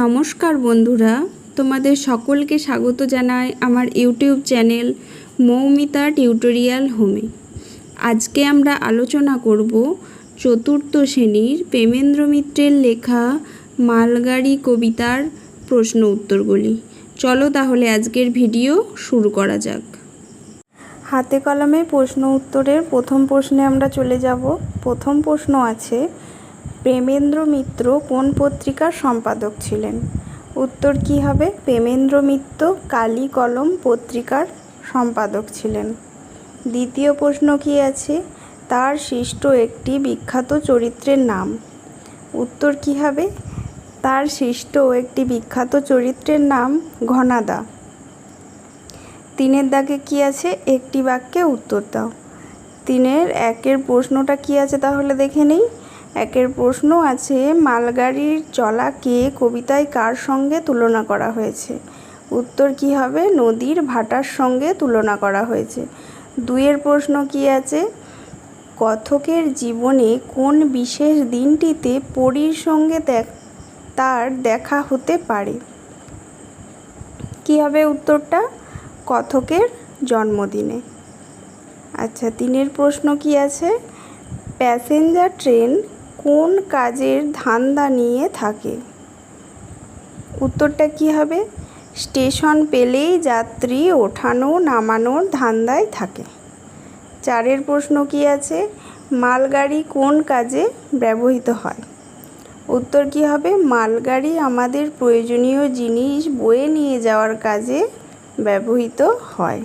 নমস্কার বন্ধুরা, তোমাদের সকলকে স্বাগত জানাই আমার ইউটিউব চ্যানেল মৌমিতা টিউটোরিয়াল হোমে। আজকে আমরা আলোচনা করব চতুর্থ শ্রেণির প্রেমেন্দ্র মিত্রের লেখা মালগাড়ি কবিতার প্রশ্ন উত্তরগুলি। চলো তাহলে আজকের ভিডিও শুরু করা যাক। হাতে কলমে প্রশ্ন উত্তরের প্রথম প্রশ্নে আমরা চলে যাব। প্রথম প্রশ্ন আছে প্রেমেন্দ্র মিত্র কোন পত্রিকার সম্পাদক ছিলেন? উত্তর কি হবে? প্রেমেন্দ্র মিত্র কালী কলম পত্রিকার সম্পাদক ছিলেন। দ্বিতীয় প্রশ্ন কি আছে? তার সৃষ্ট একটি বিখ্যাত চরিত্রের নাম। উত্তর কি হবে? তার সৃষ্ট একটি বিখ্যাত চরিত্রের নাম ঘনাদা। তিনের দাগে কি আছে? একটি বাক্যে উত্তর দাও। তিনের একের প্রশ্নটা কি আছে তাহলে দেখে নেই। একের প্রশ্ন আছে, মালগাড়ির চলাকে কবিতায় কার সঙ্গে তুলনা করা হয়েছে? উত্তর কি হবে? নদীর ভাটার সঙ্গে তুলনা করা হয়েছে। দুইয়ের প্রশ্ন কি আছে? কথকের জীবনে কোন বিশেষ দিনটিতে পরীর সঙ্গে তার দেখা হতে পারে? কি হবে উত্তরটা? কথকের জন্মদিনে। আচ্ছা তিনের প্রশ্ন কি আছে? প্যাসেঞ্জার ট্রেন কোন কাজের ধান্দা নিয়ে থাকে? উত্তরটা কি হবে? স্টেশন পেলেই যাত্রী ওঠানো নামানোর ধান্দায় থাকে। চারের প্রশ্ন কি আছে? মালগাড়ি কোন কাজে ব্যবহৃত হয়? উত্তর কি হবে? মালগাড়ি আমাদের প্রয়োজনীয় জিনিস বয়ে নিয়ে যাওয়ার কাজে ব্যবহৃত হয়।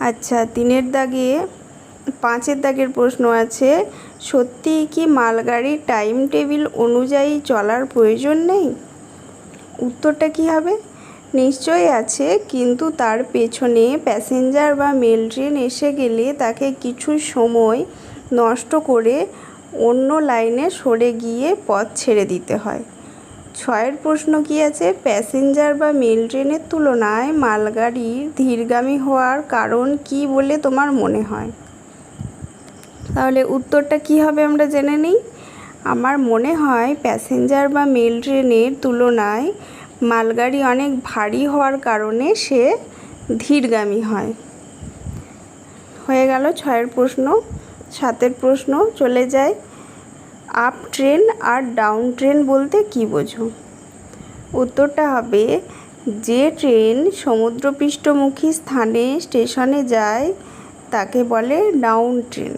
আচ্ছা তিনের দাগে পাঁচের দাগের প্রশ্ন আছে, সত্যিই কি মালগাড়ির টাইম টেবিল অনুযায়ী চলার প্রয়োজন নেই? উত্তরটা কি হবে? নিশ্চয়ই আছে, কিন্তু তার পেছনে প্যাসেঞ্জার বা মেল ট্রেন এসে গেলে তাকে কিছু সময় নষ্ট করে অন্য লাইনে সরে গিয়ে পথ ছেড়ে দিতে হয়। ছয়ের প্রশ্ন কি আছে? প্যাসেঞ্জার বা মেল ট্রেনের তুলনায় মালগাড়ির ধীরগামী হওয়ার কারণ কি বলে তোমার মনে হয়? তাহলে উত্তরটা কি হবে আমরা জেনে নিই? আমার মনে হয় প্যাসেঞ্জার বা মেল ট্রেনের তুলনায় মালগাড়ি অনেক ভারী হওয়ার কারণে সে ধীরগামী হয়। হয়ে গেল ছয়ের প্রশ্ন, সাতের প্রশ্ন, চলে যায় আপ ট্রেন আর ডাউন ট্রেন বলতে কি বোঝো? উত্তরটা হবে, যে ট্রেন সমুদ্রপৃষ্ঠমুখী স্থানে স্টেশনে যায় তাকে বলে ডাউন ট্রেন।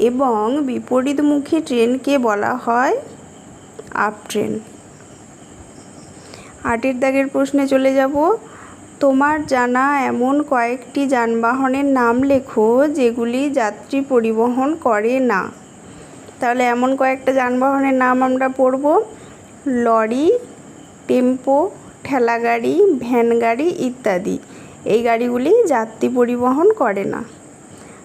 এবং বিপরীতমুখী ট্রেনকে বলা হয় আপ ট্রেন আটের দাগের প্রশ্নে চলে যাব। তোমার জানা এমন কয়েকটি যানবাহনের নাম লেখো যেগুলি যাত্রী পরিবহন করে না। তাহলে এমন কয়েকটা যানবাহনের নাম আমরা পড়ব। লরি, টেম্পো, ঠেলাগাড়ি ভ্যান গাড়ি ইত্যাদি। এই গাড়িগুলি যাত্রী পরিবহন করে না।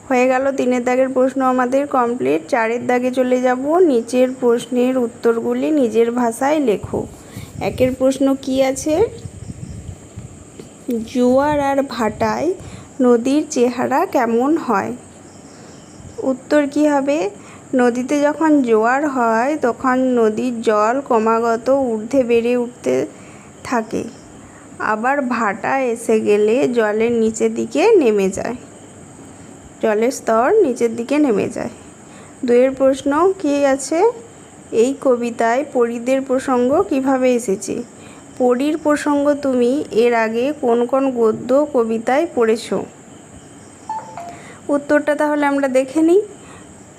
হয়ে গেল তিনের দাগের প্রশ্ন আমাদের কমপ্লিট চারের দাগে চলে যাব। নিচের প্রশ্নের উত্তরগুলি নিজের ভাষায় লেখো। একের প্রশ্ন কি আছে? জোয়ার আর ভাটায় নদীর চেহারা কেমন হয়? উত্তর কি হবে? নদীতে যখন জোয়ার হয়, তখন নদীর জল ক্রমাগত ঊর্ধ্বে বেড়ে উঠতে থাকে। আবার ভাটা এসে গেলে জলের নিচের দিকে নেমে যায়। জলের স্তর নিচের দিকে নেমে যায়। দুয়ের প্রশ্ন কী আছে? এই কবিতায় পরীদের প্রসঙ্গ কীভাবে এসেছে? পরীর প্রসঙ্গ তুমি এর আগে কোন কোন গদ্য কবিতায় পড়েছ? উত্তরটা তাহলে আমরা দেখে নিই।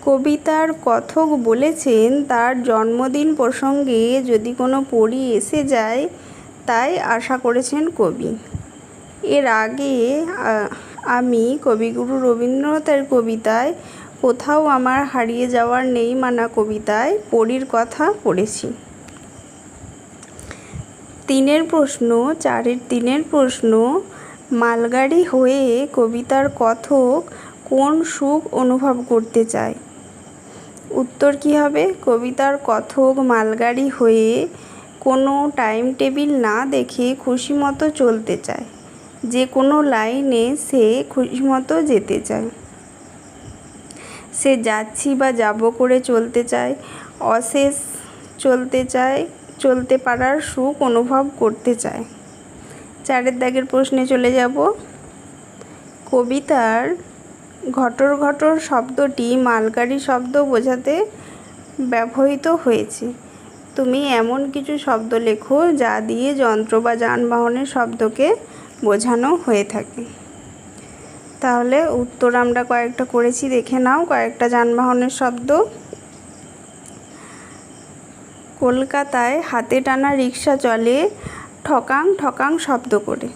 কবিতার কথক বলেছেন, তার জন্মদিন প্রসঙ্গে যদি কোনো পরী এসে যায়, তাই আশা করেছেন কবি। এর আগে আমি কবিগুরু রবীন্দ্রনাথের কবিতায় কোথাও আমার হারিয়ে যাওয়ার নেই মানা কবিতায় পরীর কথা পড়েছি। তিনের প্রশ্ন, চারের তিনের প্রশ্ন, মালগাড়ি হয়ে কবিতার কথক কোন সুখ অনুভব করতে চায়? উত্তর কী হবে? কবিতার কথক মালগাড়ি হয়ে কোনো টাইম টেবিল না দেখে খুশি মতো চলতে চায়। যে কোনো লাইনে সে খুশি মতো যেতে চায়। সে যাচ্ছি বা যাব করে চলতে চায়, অশেষ চলতে চায়, চলতে পারার সুখ অনুভব করতে চায়। চারের দাগের প্রশ্নে চলে যাব। কবিতার ঘটর ঘটর শব্দটি মালগাড়ি শব্দ বোঝাতে ব্যবহৃত হয়েছে। তুমি এমন কিছু শব্দ লেখো যা দিয়ে যন্ত্র বা যানবাহনের শব্দকে বোঝানো হয়ে থাকে। তাহলে উত্তর আমরা কয়েকটা করেছি, দেখে নাও কয়েকটা যানবাহনের শব্দ। কলকাতায় হাতে টানা রিক্সা চলে ঠকাং ঠকাং শব্দ করে।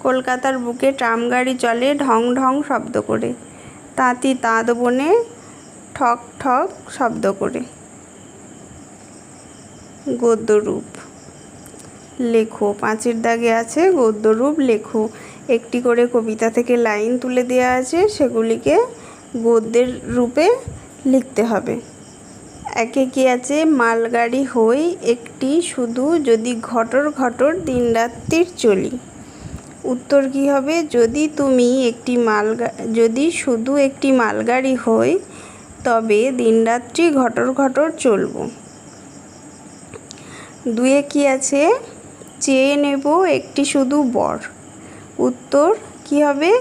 কলকাতার বুকে ট্রাম গাড়ি চলে ঢং ঢং শব্দ করে। তাঁতি তাঁত বনে ঠক ঠক শব্দ করে। গদ্যরূপ। লেখো। পাঁচের দাগে আছে গদ্যরূপ লেখো। একটি করে কবিতা থেকে লাইন তুলে দেওয়া আছে, সেগুলিকে গদ্যের রূপে লিখতে হবে। একে কি আছে? মালগাড়ি হই একটি শুধু যদি ঘটর ঘটর দিনরাত্রির চলি। উত্তর কী হবে? যদি তুমি একটি মালগা, যদি শুধু একটি মালগাড়ি হই, তবে দিনরাত্রি ঘটর ঘটর চলবো। দুয়ে কি আছে? চেয়ে নেব একটি শুধু বর। উত্তর, কি হবে?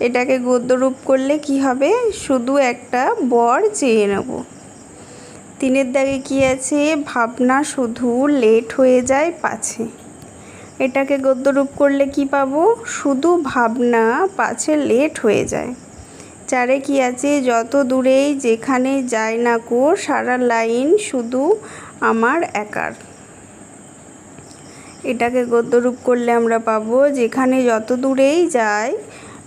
এটাকে গদ্যরূপ করলে কি হবে? শুধু একটা বর চেয়ে নেব। তিনের দাগে কি আছে? ভাবনা শুধু লেট হয়ে যায় পাছে। এটাকে গদ্যরূপ করলে কি পাবো? শুধু ভাবনা পাছে লেট হয়ে যায়। চারে কি আছে? যত দূরেই যেখানে যায় না কো, সারা লাইন শুধু আমার একার। এটাকে গদ্যরূপ করলে আমরা পাবো, যেখানে যত দূরেই যায়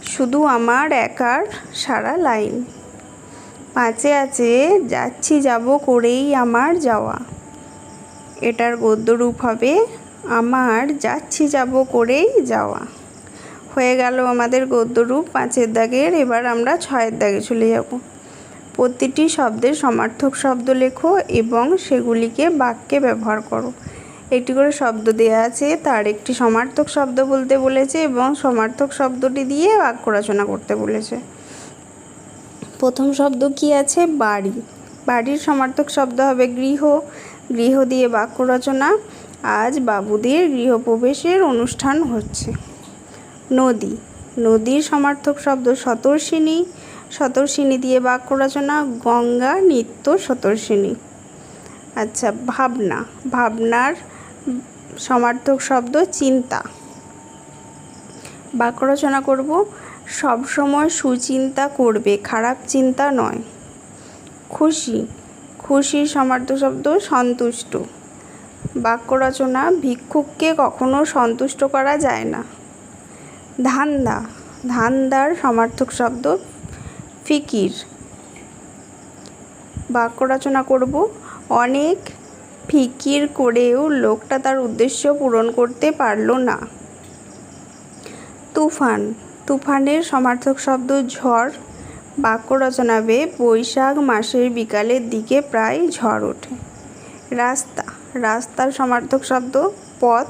শুধু আমার একার সারা লাইন। পাঁচে আছে, যাচ্ছি, যাব, করেই আমার যাওয়া। এটার গদ্যরূপ হবে, আমার যাচ্ছি, যাব, করেই যাওয়া। হয়ে গেল আমাদের গদ্যরূপ, পাঁচের দাগের, এবার আমরা ছয়ের দাগে চলে যাব। প্রতিটি শব্দের সমার্থক শব্দ লেখো এবং সেগুলিকে বাক্যে ব্যবহার করো। একটি করে শব্দ দেওয়া আছে। তার একটি সমার্থক শব্দ বলতে বলেছে এবং সমার্থক শব্দটি দিয়ে বাক্য রচনা করতে বলেছে। প্রথম শব্দ কি আছে? বাড়ি। বাড়ির সমার্থক শব্দ হবে গৃহ। গৃহ দিয়ে বাক্য রচনা। আজ বাবুদের গৃহপ্রবেশের অনুষ্ঠান হচ্ছে। নদী। নদীর সমার্থক শব্দ শতর্ষিণী শতর্ষিণী দিয়ে বাক্য রচনা। গঙ্গা, নিত্য শতর্ষিণী আচ্ছা ভাবনা। ভাবনার সমার্থক শব্দ চিন্তা। বাক্য রচনা করব সবসময় সুচিন্তা করবে, খারাপ চিন্তা নয়। খুশি খুশির সমার্থক শব্দ সন্তুষ্ট। বাক্য রচনা, ভিক্ষুককে কখনো সন্তুষ্ট করা যায় না। ধান্দা, ধান্দার সমার্থক শব্দ ফিকির। বাক্য রচনা করব, অনেক ফিকির করেও লোকটা তার উদ্দেশ্য পূরণ করতে পারল না। তুফান, তুফানের সমার্থক শব্দ ঝড়, বাক্য রচনাবে বৈশাখ মাসের বিকালের দিকে প্রায় ঝড় ওঠে। রাস্তা, রাস্তার সমার্থক শব্দ পথ।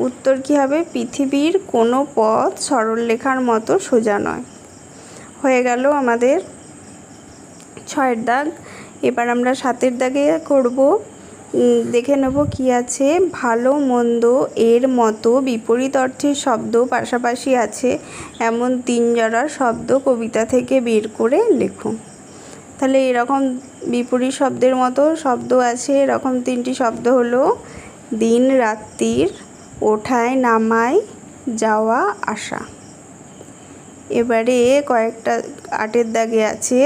উত্তর কী হবে? পৃথিবীর কোনো পথ সরল সরলরেখার মতো সোজা নয়। হয়ে গেল আমাদের ছয়ের দাগ। এবার আমরা সাতের দাগে করব দেখে নেব কি আছে। ভালো, মন্দ, এর মতো, বিপরীত অর্থের শব্দ পাশাপাশি আছে এমন তিন জোড়া শব্দ কবিতা থেকে বের করে লেখো। তাহলে এরকম বিপরীত শব্দের মতো শব্দ আছে। এরকম তিনটি শব্দ হলো দিন, রাত্রির, ওঠায়, নামায়, যাওয়া, আসা। এবারে কয়েকটা আটের দাগে আছে।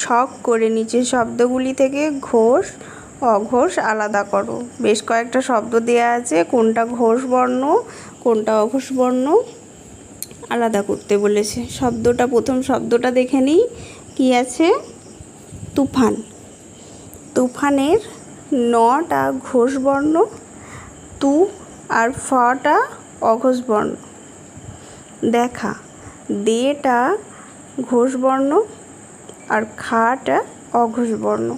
ছক করে নিচের শব্দগুলি থেকে ঘোষ, অঘোষ আলাদা করো। বেশ কয়েকটা শব্দ দেওয়া আছে, কোনটা ঘোষ বর্ণ কোনটা অঘোষ বর্ণ আলাদা করতে বলেছে। শব্দটা, প্রথম শব্দটা দেখে নিই, কী আছে? তুফান। তুফানের নটা ঘোষ বর্ণ তু আর ফটা অঘোষ বর্ণ দেখা। দেটা ঘোষ বর্ণ আর খাটা অঘোষ বর্ণ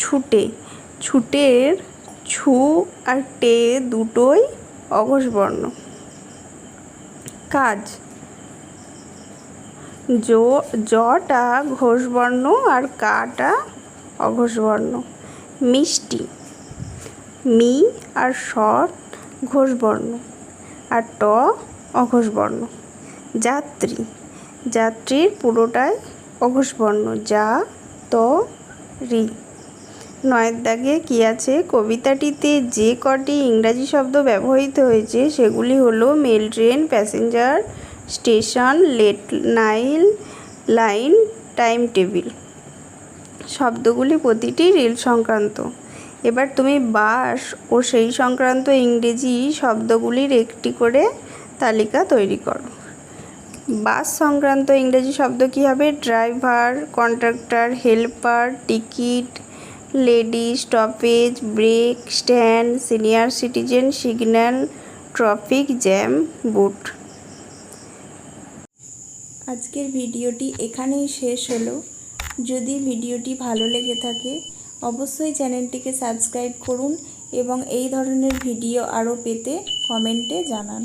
ছুটে, ছুটের ছু আর টে দুটোই অঘোষ বর্ণ কাজ, জ, জটা ঘোষ বর্ণ আর কাটা অঘোষ বর্ণ মিষ্টি, মি আর শর্ট ঘোষবর্ণ আর ট অঘোষবর্ণ। যাত্রী, যাত্রীর পুরোটাই অঘোষবর্ণ, যা ত রি। নয়ের দাগে কী আছে? কবিতাটিতে যে কটি ইংরাজি শব্দ ব্যবহৃত হয়েছে, সেগুলি হলো mail train, passenger, station, late Nile line, time table. শব্দগুলি প্রতিটি রেল সংক্রান্ত। এবার তুমি বাস ও সেই সংক্রান্ত ইংরেজি শব্দগুলির একটি করে তালিকা তৈরি করো। বাস সংক্রান্ত ইংরেজি শব্দ কী হবে? Driver conductor helper, ticket, lady, stoppage, brake, stand, senior citizen, signal, traffic jam, boot. আজকের ভিডিওটি এখানেই শেষ হলো। যদি ভিডিওটি ভালো লেগে থাকে, অবশ্যই চ্যানেলটিকে সাবস্ক্রাইব করুন এবং এই ধরনের ভিডিও আরও পেতে কমেন্টে জানান।